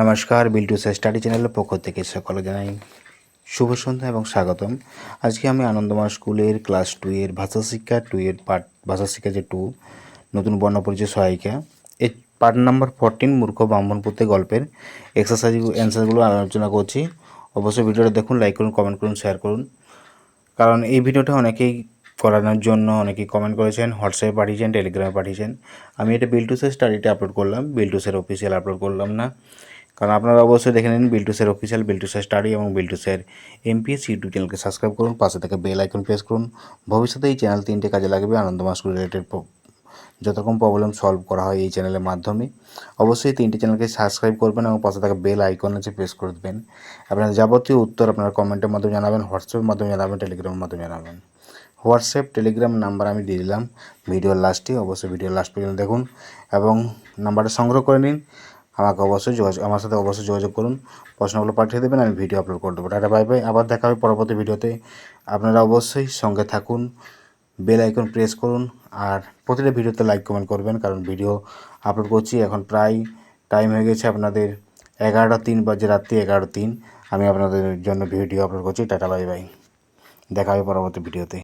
নমস্কার বিল্টু স্টাডি চ্যানেলের পক্ষ থেকে সকলে জানাই শুভ সন্ধ্যা এবং স্বাগতম। আজকে আমি আনন্দময় স্কুলের ক্লাস টু এর ভাষা শিক্ষা টু এর পার্ট ভাষা শিক্ষা যে টু, নতুন বর্ণপরিচয় সহায়িকা এই পার্ট নাম্বার ফোরটিন মূর্খ ব্রাহ্মণপুত্রে গল্পের এক্সারসাইজ অ্যান্সারগুলো আলোচনা করছি। অবশ্যই ভিডিওটা দেখুন লাইক করুন কমেন্ট করুন শেয়ার করুন। কারণ এই ভিডিওটা অনেকেই করানোর জন্য অনেকেই কমেন্ট করেছেন, হোয়াটসঅ্যাপে পাঠিয়েছেন, টেলিগ্রামে পাঠিয়েছেন। আমি এটা বিল্টুসের স্টাডিটা আপলোড করলাম বিল্টুসের অফিসিয়াল আপলোড করলাম না। কারণ আপনারা অবশ্যই দেখে নিন বিল্টুসের অফিসিয়াল বিল্টুসের স্টাডি এবং বিল্টুসের এমপিএস ইউটিউব চ্যানেলকে সাবস্ক্রাইব করুন, পাশে থেকে বেল আইকন প্রেস করুন। ভবিষ্যতে এই চ্যানেল তিনটে কাজে লাগবে আনন্দমা স্কুল রিলেটেড যত রকম প্রবলেম সলভ করা হয় এই চ্যানেলের মাধ্যমে। অবশ্যই তিনটি চ্যানেলকে সাবস্ক্রাইব করবেন এবং পাশে থাকা বেল আইকন আছে প্রেস করে দেবেন। আপনার যাবতীয় উত্তর আপনারা কমেন্টের মাধ্যমে জানাবেন হোয়াটসঅ্যাপের মাধ্যমে জানাবেন টেলিগ্রামের মাধ্যমে জানাবেন। হোয়াটসঅ্যাপ টেলিগ্রাম নাম্বার আমি দিয়ে দিলাম। ভিডিওর লাস্টে অবশ্যই ভিডিওর লাস্ট পর্যন্ত দেখুন এবং নাম্বারটা সংগ্রহ করে নিন। আমাকে অবশ্যই যোগাযোগ, আমার সাথে অবশ্যই যোগাযোগ করুন। প্রশ্নগুলো পাঠিয়ে দেবেন, আমি ভিডিও আপলোড করে দেবো। টাটা বাই বাই আবার দেখা হবে পরবর্তী ভিডিওতে আপনারা অবশ্যই সঙ্গে থাকুন বেল আইকন প্রেস করুন, আর প্রতিটা ভিডিওতে লাইক কমেন্ট করবেন, কারণ ভিডিও আপলোড করছি এখন প্রায় টাইম হয়ে গেছে আপনাদের এগারোটা তিন বাজে, রাত্রি এগারো তিন। আমি আপনাদের জন্য ভিডিও আপলোড করছি। টাটা বাই বাই দেখা হবে পরবর্তী ভিডিওতে